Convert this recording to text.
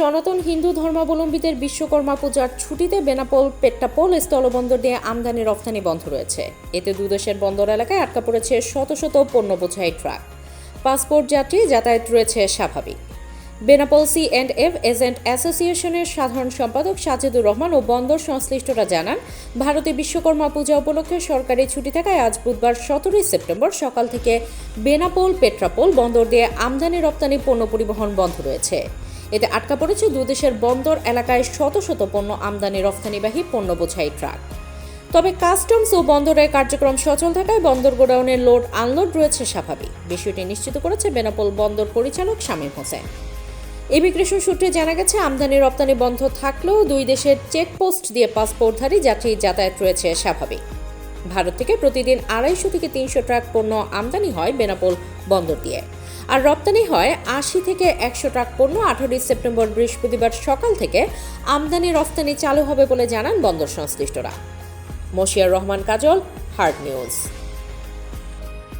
সনাতন হিন্দু ধর্মাবলম্বীদের বিশ্বকর্মা পূজার ছুটিতে বেনাপোল, পেট্টাপোল, স্থলবন্দর দিয়ে আমদানি রফতানি বন্ধ রয়েছে। এতে দুদেশের বন্দর এলাকায় আটকা পড়েছে শত শত পণ্য বোঝাই ট্রাক। পাসপোর্ট যাত্রী যাতায়াত রয়েছে স্বাভাবিক। Benapole C and F agent অ্যাসোসিয়েশনের সাধারণ সম্পাদক সাজেদুর রহমান ও বন্দর সংশ্লিষ্টরা জানান, ভারতে বিশ্বকর্মা পূজা উপলক্ষে সরকারি ছুটি থাকায় আজ বুধবার সতেরোই সেপ্টেম্বর সকাল থেকে বেনাপোল পেট্রাপোল বন্দর দিয়ে আমদানি রপ্তানি পণ্য পরিবহন বন্ধ রয়েছে। এতে আটকা পড়েছে দুদেশের বন্দর এলাকায় শত শত পণ্য আমদানি, রফতানিবাহী পণ্য বোঝাই ট্রাক। তবে কাস্টমস ও বন্দরের কার্যক্রম সচল থাকায় বন্দর গোডাউনের লোড আনলোড রয়েছে স্বাভাবিক। বিষয়টি নিশ্চিত করেছে বেনাপোল বন্দর পরিচালক শামীম হোসেন। ইমিগ্রেশন সূত্রে জানা গেছে, আমদানি রপ্তানি বন্ধ থাকলেও দুই দেশের চেকপোস্ট দিয়ে পাসপোর্টধারী যাত্রী যাতায়াত রয়েছে স্বাভাবিক। ভারত থেকে প্রতিদিন আড়াইশো থেকে তিনশো ট্রাক পণ্য আমদানি হয় বেনাপোল বন্দর দিয়ে। আর রপ্তানি হয় আশি থেকে একশো ট্রাক পণ্য আঠারোই সেপ্টেম্বর বৃহস্পতিবার সকাল থেকে। আমদানি রপ্তানি চালু হবে বলে জানান বন্দর সংশ্লিষ্টরা। Moshiar Rahman Kajal hard news.